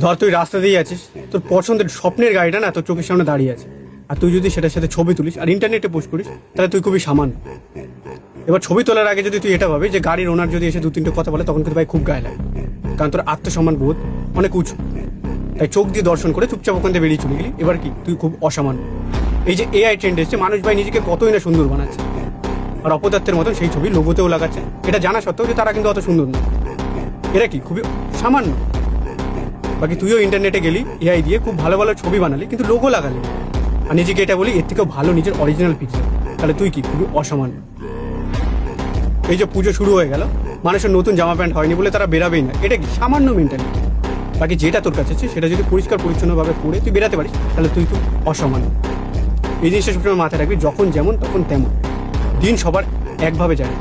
ধর, তুই রাস্তা দিয়ে আছিস। তোর পছন্দের স্বপ্নের গাড়িটা না তোর চোখের সামনে দাঁড়িয়ে আছে। আর তুই যদি সেটার সাথে ছবি তুলিস আর ইন্টারনেটে পোস্ট করিস, তাহলে তুই খুবই সামান্য। এবার ছবি তোলার আগে যদি তুই এটা ভাবি যে গাড়ির ওনার যদি এসে দু তিনটে কথা বলে, তখন কিন্তু ভাই খুব গায়ে লাগে। কারণ তোর আত্মসম্মান বোধ অনেক উঁচু। তাই চোখ দিয়ে দর্শন করে চুপচাপ ওখান থেকে বেরিয়ে চলে গেলি। এবার কি? তুই খুব অসামান্য। এই যে এআই ট্রেন্ড এসছে, মানুষ ভাই নিজেকে কতই না সুন্দর বানাচ্ছে। আর অপদার্থের মতন সেই ছবি লোগোতেও লাগাচ্ছে। এটা জানা সত্ত্বেও যে তারা কিন্তু অত সুন্দর না এরা কি? খুবই সামান্য। বাকি তুইও ইন্টারনেটে গেলি এআই দিয়ে খুব ভালো ভালো ছবি বানালি, কিন্তু লোগো লাগালি। আর নিজেকে এটা বলি, এর থেকেও ভালো নিজের অরিজিনাল পিকচার তাহলে তুই কি? খুবই অসামান্য এই যে পুজো শুরু হয়ে গেল, মানুষের নতুন জামা প্যান্ট হয়নি বলে তারা বেরাবেই না। এটা কি? সামান্য মেন্টালিটি বাকি যেটা তোর কাছে আছে, সেটা যদি পরিষ্কার পরিচ্ছন্নভাবে পড়ে তুই বেরাতে পারিস, তাহলে তুই খুব অসামান্য এই জিনিসটা সবসময় মাথায় রাখবি, যখন যেমন, তখন তেমন। দিন সবার একভাবে যায়।